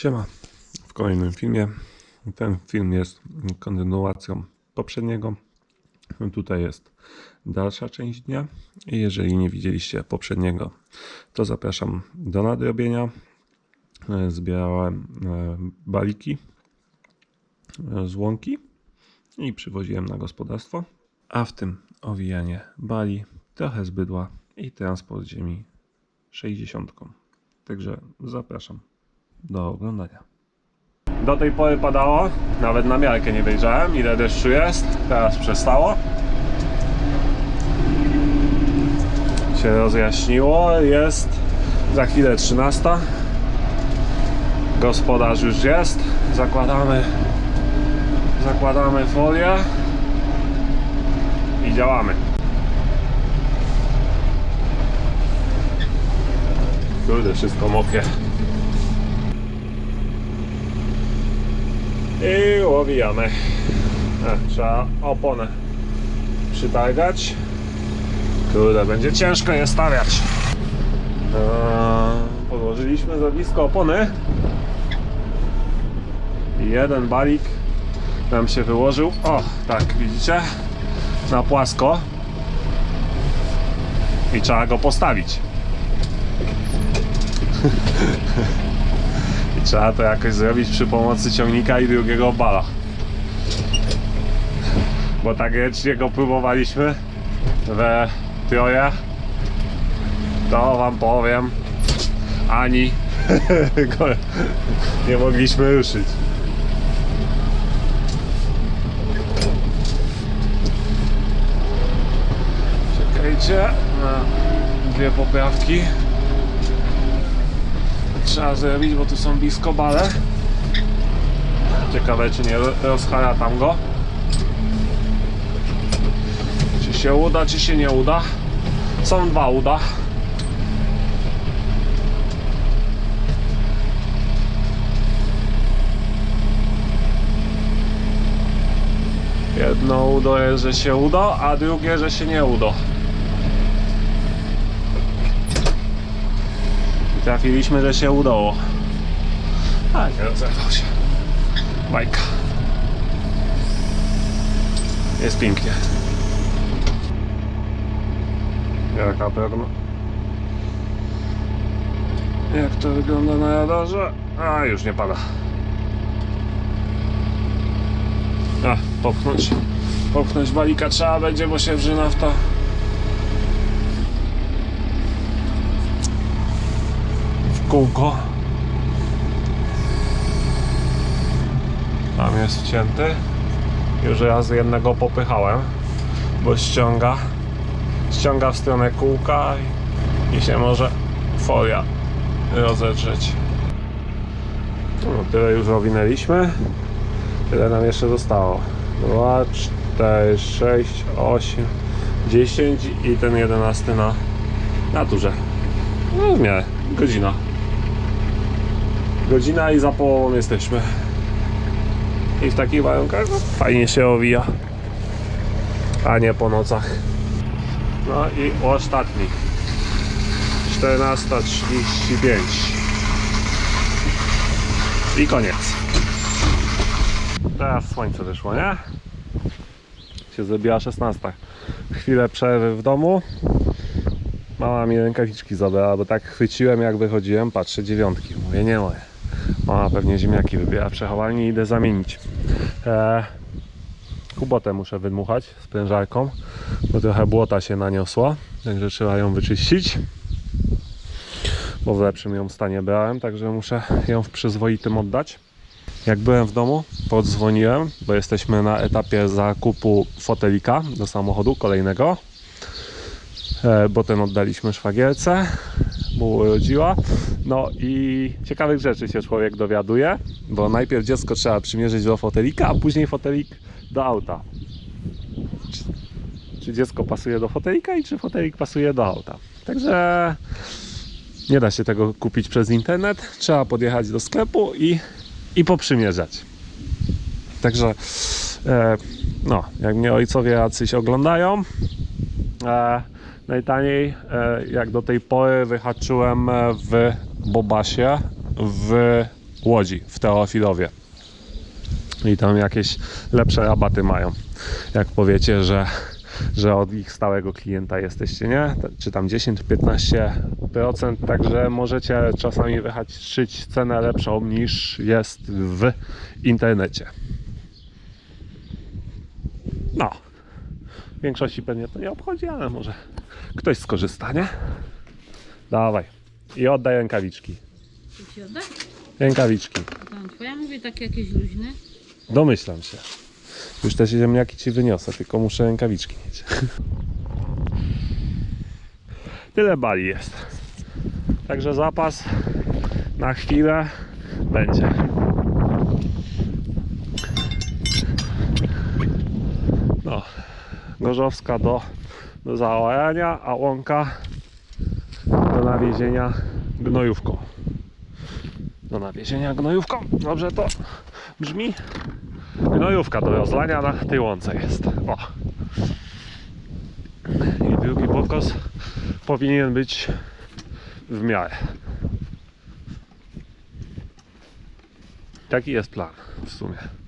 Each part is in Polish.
Siema. W kolejnym filmie. Ten film jest kontynuacją poprzedniego. Tutaj jest dalsza część dnia. Jeżeli nie widzieliście poprzedniego, to zapraszam do nadrobienia. Zbierałem e, baliki e, z łąki i przywoziłem na gospodarstwo. A w tym owijanie bali, trochę z bydła i transport ziemi 60. Także zapraszam do oglądania. Do tej pory padało, nawet na miarkę nie wyjrzałem ile deszczu jest, teraz przestało. Się rozjaśniło, jest za chwilę 13. Gospodarz już jest, zakładamy zakładamy folię i działamy. Kurde, wszystko mokre. I łowijamy. E, trzeba oponę przytargać. Kurde, będzie ciężko je stawiać. Eee, podłożyliśmy za blisko opony. Jeden balik nam się wyłożył. O, tak, widzicie? Na płasko. I trzeba go postawić. Trzeba to jakoś zrobić przy pomocy ciągnika i drugiego bala. Bo tak ręcznie go próbowaliśmy we troje. To wam powiem, ani nie mogliśmy ruszyć. Czekajcie na dwie poprawki trzeba zrobić, bo tu są blisko bale. Ciekawe, czy nie rozharatam go. Czy się uda, czy się nie uda. Są dwa uda. Jedno udo jest, że się uda, a drugie, że się nie uda. Trafiliśmy, że się udało. A nie rozerwał się. Bajka. Jest pięknie. Jaka pewno. Jak to wygląda na radarze? A, już nie pada. A, popchnąć. Popchnąć balika trzeba będzie, bo się wrzyna w to. Kółko. Tam jest wcięty. Już raz jednego popychałem, bo ściąga. Ściąga w stronę kółka i, i się może folia rozedrzeć. No, tyle już owinęliśmy. Tyle nam jeszcze zostało. 2, 4, 6, 8, 10 i ten 11 na naturze. No w miarę. Godzina. Godzina i za połową jesteśmy. I w takich warunkach no, fajnie się owija. A nie po nocach. No i ostatni. 14.35. I koniec. Teraz słońce wyszło, nie? Się zrobiła 16. Chwilę przerwy w domu. Mama mi rękawiczki zabrała, bo tak chwyciłem jak wychodziłem, patrzę dziewiątki. Mówię, nie moje. Mama pewnie ziemniaki wybiera w przechowalni i idę zamienić. Eee, kubotę muszę wydmuchać sprężarką, bo trochę błota się naniosła, także trzeba ją wyczyścić. Bo w lepszym ją stanie brałem, także muszę ją w przyzwoitym oddać. Jak byłem w domu, podzwoniłem, bo jesteśmy na etapie zakupu fotelika do samochodu kolejnego e, bo ten oddaliśmy szwagierce, mu urodziła. No i ciekawych rzeczy się człowiek dowiaduje, bo najpierw dziecko trzeba przymierzyć do fotelika, a później fotelik do auta. Czy, czy dziecko pasuje do fotelika i czy fotelik pasuje do auta. Także nie da się tego kupić przez internet, trzeba podjechać do sklepu i, i poprzymierzać. Także e, no, jak mnie ojcowie jacyś oglądają, e, najtaniej e, jak do tej pory wyhaczyłem e, w Bobasie w Łodzi w Teofilowie. I tam jakieś lepsze rabaty mają. Jak powiecie, że, że od ich stałego klienta jesteście, nie? Czy tam 10-15%, także możecie czasami wyhaczyć cenę lepszą niż jest w internecie. No. W większości pewnie to nie obchodzi, ale może ktoś skorzysta, nie? Dawaj. I oddaj rękawiczki. Chcesz ci oddać? Rękawiczki. Tam twoja mówię takie jakieś luźne. Domyślam się. Już te ziemniaki ci wyniosę, tylko muszę rękawiczki mieć. Tyle bali jest. Także zapas na chwilę będzie. No, Gorzowska do, do zaorania, a łąka do nawiezienia gnojówką. Do nawiezienia gnojówką. Dobrze to brzmi? Gnojówka do rozlania na tej łące jest. O. I drugi pokos powinien być w miarę. Taki jest plan w sumie.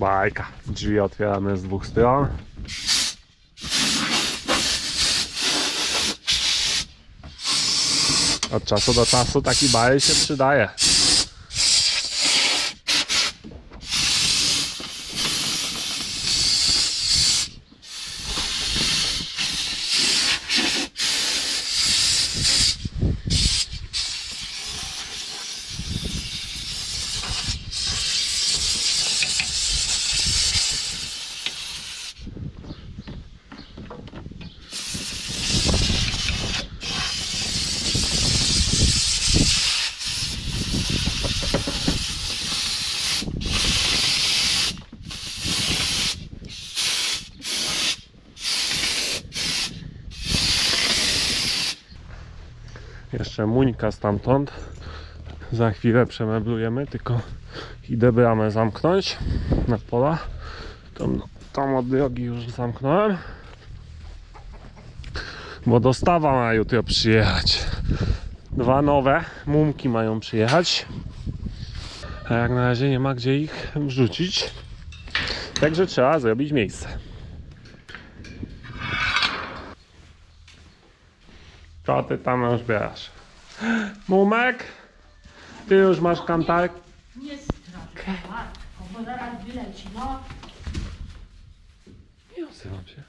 Bajka. Drzwi otwieramy z dwóch stron. Od czasu do czasu taki bajek się przydaje. Jeszcze muńka stamtąd. Za chwilę przemeblujemy, tylko idę bramę zamknąć na pola. Tą, tą od drogi już zamknąłem. Bo dostawa ma jutro przyjechać. Dwa nowe mumki mają przyjechać. A jak na razie nie ma gdzie ich wrzucić. Także trzeba zrobić miejsce. Co ty tam już bierzesz? Mumek? Ty już masz kantarek? Nie strach, matko, bo zaraz wyleci, no. Nie odzywam się.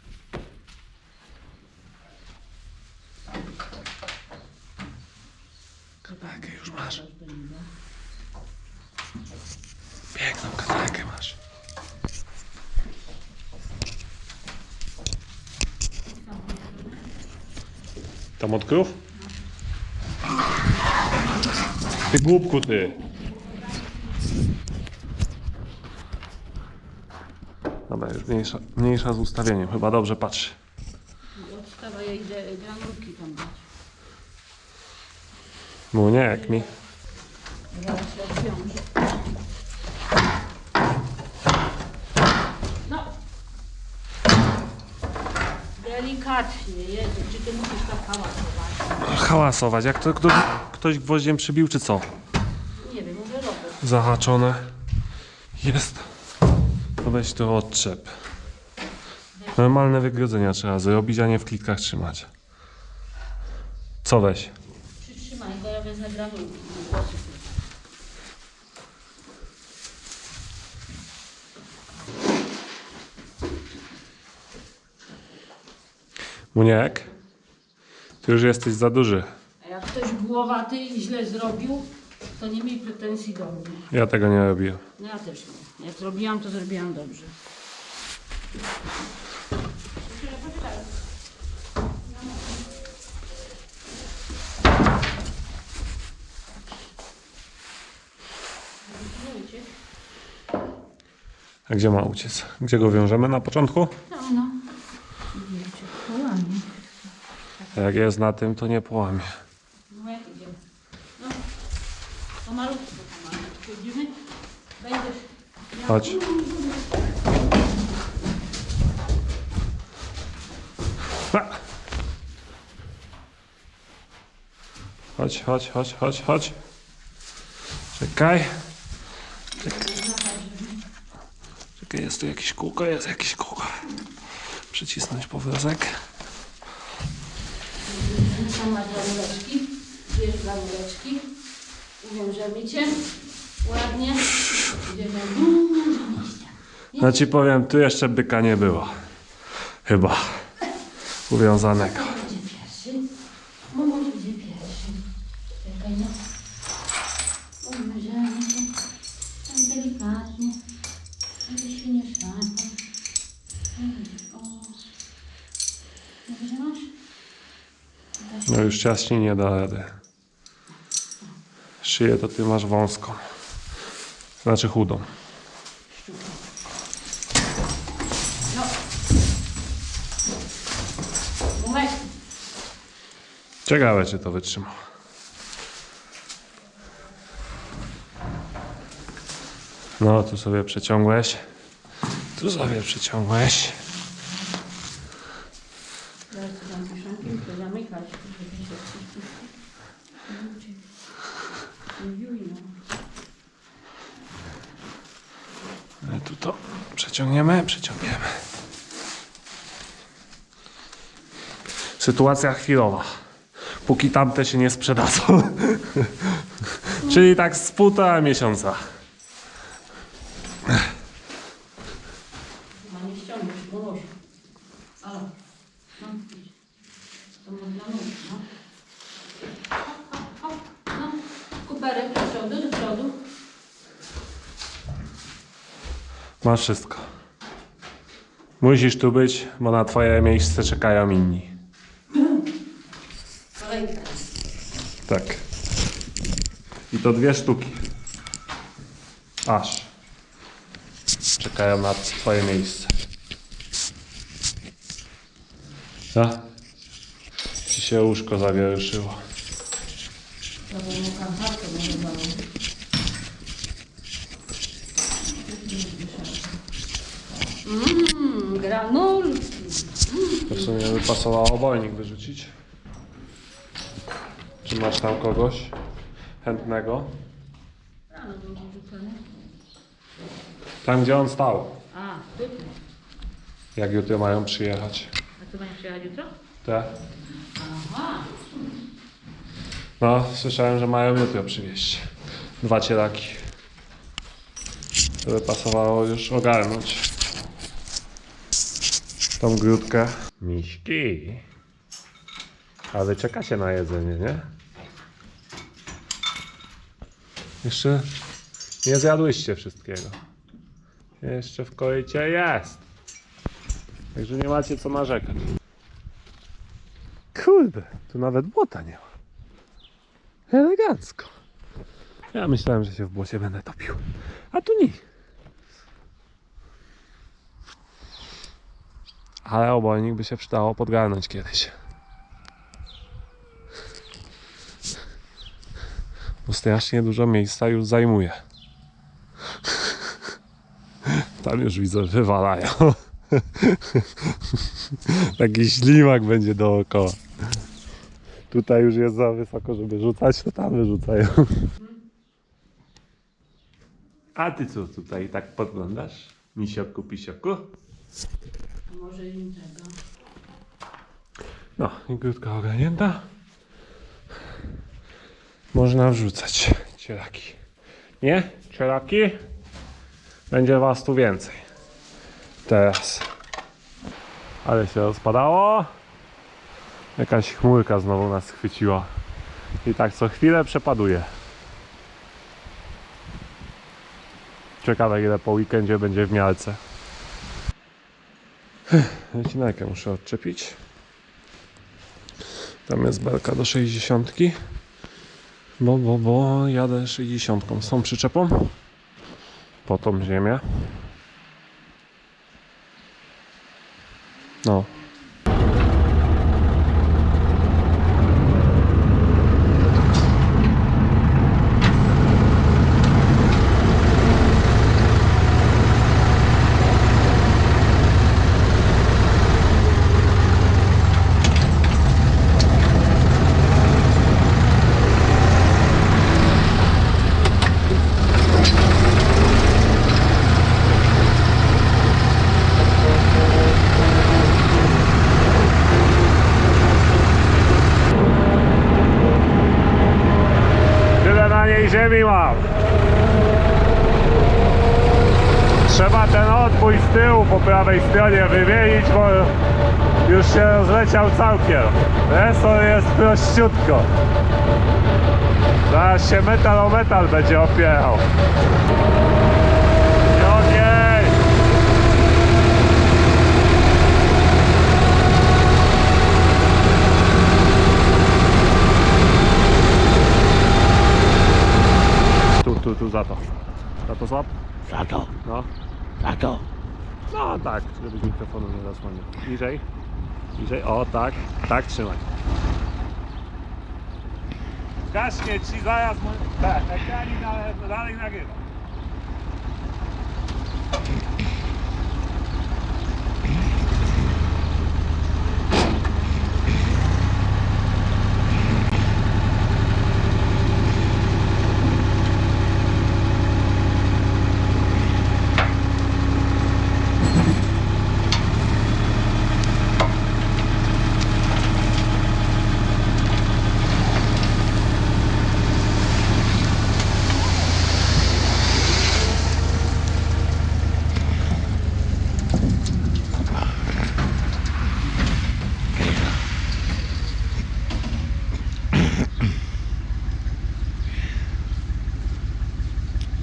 Kantarkę już masz. Piękną kantarkę masz. Tam od krów? Ty głupku ty. Dobra, już mniejsza, mniejsza z ustawieniem. Chyba dobrze patrzy. Odstawa, ja idę granulki tam dać. No nie, jak mi. Zaraz się odwiążę. No. Delikatnie, Jezu, czy ty musisz tak hałasować? Hałasować. Jak to ktoś, ktoś gwoździem przybił, czy co? Nie wiem, może robot. Zahaczone. Jest. To weź to odczep. Normalne wygrodzenia trzeba zrobić, a nie w klitkach trzymać. Co weź? Przytrzymaj, bo ja wezmę granulki. Muniek? Ty już jesteś za duży. Głowaty i źle zrobił, to nie miej pretensji do mnie. Ja tego nie robię. No ja też nie. Jak zrobiłam, to zrobiłam dobrze. A gdzie ma uciec? Gdzie go wiążemy na początku? Tam no. Wiecie, połamie. A Jak jest na tym, to nie połamie. No jak idziemy? No. Pomalutku, pomalutku. Chodź. Chodź, chodź, chodź, chodź, chodź. Czekaj. Czekaj, jest tu jakieś kółko, jest jakieś kółko. Przycisnąć powrozek. Cię. Ładnie. Idziemy dużo. No ci powiem, tu jeszcze byka nie było. Chyba. Uwiązanego. Będzie pierwszy? Mamo będzie pierwszy. Czekaj, no. Tak delikatnie. Żeby się nie szarpał. O. Dobrze masz? No już ciaśniej nie da rady. Szyję to ty masz wąską. Znaczy chudą. No. Ciekawe, czy to wytrzymał. No, tu sobie przeciągłeś. Tu sobie przeciągłeś. Zaraz to zamknę, to zamykać. żeby się Juj, no. My tu to przeciągniemy, przeciągniemy. Sytuacja chwilowa. Póki tamte się nie sprzedadzą. Czyli tak z półtora miesiąca. Ma nie ściągnąć, Molusiu. Ale, no, idź. To można mówić, no. Hop, hop, hop, no. Kuperek do przodu, do przodu. Masz wszystko. Musisz tu być, bo na twoje miejsce czekają inni. Tak. I to dwie sztuki. Aż. Czekają na twoje miejsce. A? Ci się łóżko zawieruszyło. To bo mu. Granulki. To w sumie by pasowało obojnik wyrzucić. Czy masz tam kogoś chętnego? Rano był wrzucony. Tam gdzie on stał. A, tutaj. Jak jutro mają przyjechać. A co mają przyjechać jutro? Te? Aha. No, słyszałem, że mają jutro przywieźć. Dwa cielaki. To by pasowało już ogarnąć. Tą grudkę. Miśki. A wy czekacie na jedzenie, nie? Jeszcze nie zjadłyście wszystkiego. Jeszcze w korycie jest. Także nie macie co narzekać. Kurde, tu nawet błota nie ma. Elegancko. Ja myślałem, że się w błocie będę topił. A tu nie. Ale obojnik by się przydało podgarnąć kiedyś. Bo strasznie dużo miejsca już zajmuje. Tam już widzę, wywalają. Taki ślimak będzie dookoła. Tutaj już jest za wysoko, żeby rzucać, to tam wyrzucają. A ty co tutaj tak podglądasz? Misioku, pisioku? Może im tego. No, krótka ogarnięta. Można wrzucać cielaki. Nie? Cielaki? Będzie was tu więcej. Teraz. Ale się rozpadało. Jakaś chmurka znowu nas chwyciła. I tak co chwilę przepaduje. Ciekawe ile po weekendzie będzie w miarce. Wycinajkę muszę odczepić. Tam jest belka do 60. Bo, bo, bo jadę 60 z tą przyczepą. Po tą ziemię. No. Ziemi mam. Trzeba ten odbój z tyłu po prawej stronie wymienić, bo już się rozleciał całkiem. To jest prościutko. Zaraz się metal o metal będzie opierał. Ogień! Tu, tu, tu, za to. Za to złap? Za to, No. za to. No tak, żebyś mikrofonu nie zasłonił. Niżej. Niżej. O, tak. Tak, trzymaj. Gaśnie ci zaraz mój... Tak, ekranik ale dalej nagrywa.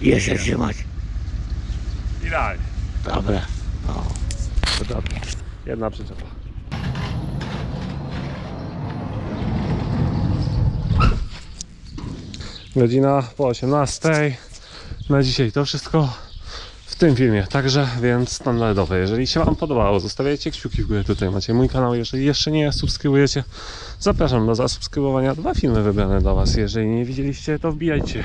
Jeszcze trzymać. Idealnie. Dobra. Dobrze. Jedna przyczepa. Godzina po 18. Na dzisiaj to wszystko w tym filmie. Także więc standardowe. Jeżeli się Wam podobało, zostawiajcie kciuki w górę. Tutaj macie mój kanał. Jeżeli jeszcze nie subskrybujecie, zapraszam do zasubskrybowania. Dwa filmy wybrane dla Was. Jeżeli nie widzieliście, to wbijajcie.